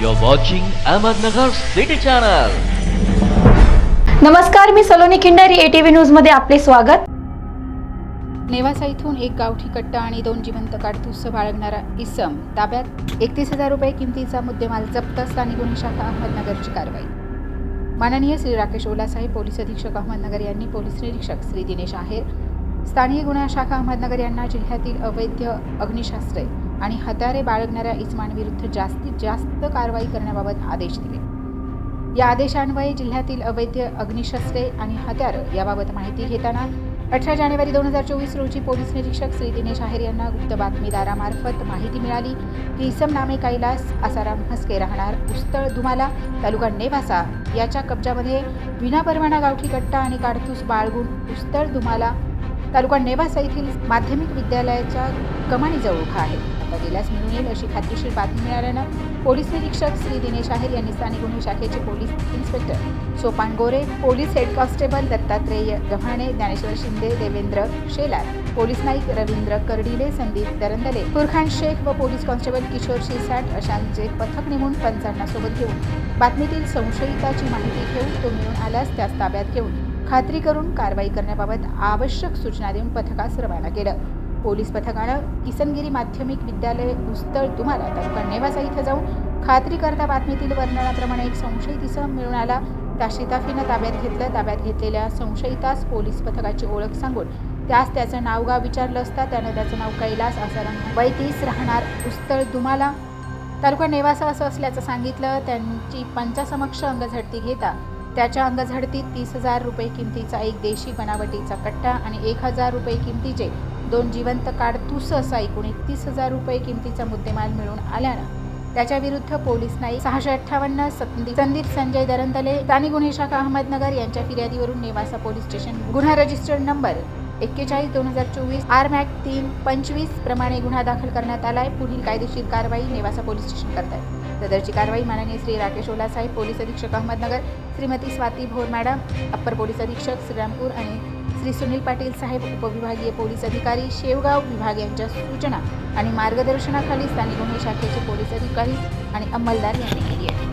You're watching Ahmednagar City Channel. नमस्कार मी Saloni Khindari ATV न्यूजमध्ये आपले स्वागत. नेवासा इथून एक गावठी कट्टा आणि दोन जिवंत काडतूस बाळगणारा इसम. ताब्यात एकतीस हजार रुपये किमतीचा मुद्देमाल जप्त स्थानिक गुन्हे शाखा अहमदनगरची कारवाई. माननीय श्री राकेश ओलासाहेब पोलीस अधीक्षक अहमदनगर यांनी पोलीस निरीक्षक श्री दिनेश आहेर स्थानीय गुन्हा शाखा अहमदनगर यांना जिल्ह्यातील अवैध अग्निशास्त्रे आणि हत्यारे बाळगणाऱ्या इस्मांविरुद्ध जास्तीत जास्त कारवाई करण्याबाबत आदेश दिले. या आदेशान्वये जिल्ह्यातील अवैध अग्निशस्त्रे आणि हत्यारं याबाबत माहिती घेताना अठरा जानेवारी दोन हजार चोवीस रोजी पोलीस निरीक्षक श्री दिनेश आहेर यांना गुप्त बातमीदारामार्फत माहिती मिळाली की इसम नामे कैलास आसाराम हसके राहणार उस्तळ दुमाला तालुका नेवासा याच्या कब्जामध्ये विनापरवाना गावठी कट्टा आणि काडतूस बाळगून उस्तळ दुमाला तालुका नेवासा येथील माध्यमिक विद्यालयाच्या कमानीजवळ उभा आहे. आता गेल्यास मिळून येईल अशी खात्रीशीर बातमी मिळाल्यानं पोलीस निरीक्षक श्री दिनेश आहेर यांनी स्थानिक गुन्हे शाखेचे police inspector Sopan Gore police head constable Dattatreya Gavhane Dnyaneshwar Shinde Devendra Shelar police Naik Ravindra Kardile Sandeep Darandale Furkhan Shaikh व पोलीस कॉन्स्टेबल किशोर शिरसाट अशांचे पथक नेमून पंचांना सोबत घेऊन बातमीतील संशयिताची माहिती घेऊन तो मिळून आल्यास त्यास ताब्यात घेऊन खात्री करून कारवाई करण्याबाबत आवश्यक सूचना देऊन पथकास रवाना केलं. पोलीस पथकानं किसनगिरी माध्यमिक विद्यालय उस्तळ तुम्हाला तालुका नेवासा इथं जाऊन खात्री करता बातमीतील वर्णनाप्रमाणे एक संशयित इसम मिळून आला. त्या शिताफीनं ताब्यात घेतलं. ताब्यात घेतलेल्या संशयितास पोलीस पथकाची ओळख सांगून त्यास त्याचं नावगाव विचारलं असता त्यानं त्याचं नाव कैलास आसाराम. वैतीस राहणार उस्तळ दुमाला तालुका नेवासा असं असल्याचं सांगितलं. त्यांची पंचासमक्ष अंगझडती घेता त्याच्या अंगझडतीत तीस हजार रुपये किमतीचा एक देशी बनावटीचा कट्टा आणि एक हजार रुपये किमतीचे दोन जिवंत काडतूस असा एकूण एकतीस हजार रुपये किमतीचा मुद्देमाल मिळून आल्यानं त्याच्या विरुद्ध पोलीस नाईक सहाशे अठ्ठावन्न संदीप संदीप संजय दरंतले स्थानिक गुन्हे शाखा अहमदनगर यांच्या फिर्यादीवरून नेवासा पोलीस स्टेशन गुन्हा रजिस्टर्ड नंबर एक्केचाळीस दोन हजार चोवीस आर मॅक तीन पंचवीस प्रमाणे गुन्हा दाखल करण्यात आलाय. पुढील कायदेशीर कारवाई नेवासा पोलीस स्टेशन करत आहे सदरची कारवाई माननीय श्री राकेश ओलासाहेब पोलीस अधीक्षक Ahmednagar Shrimati Swati Bhor madam upper police अधीक्षक श्रीरामपूर आणि श्री सुनील पाटील साहेब उपविभागीय पोलीस अधिकारी शेवगाव विभाग यांच्या सूचना आणि मार्गदर्शनाखाली स्थानिक गुन्हे शाखेचे पोलीस अधिकारी आणि अंमलदार यांनी केली आहे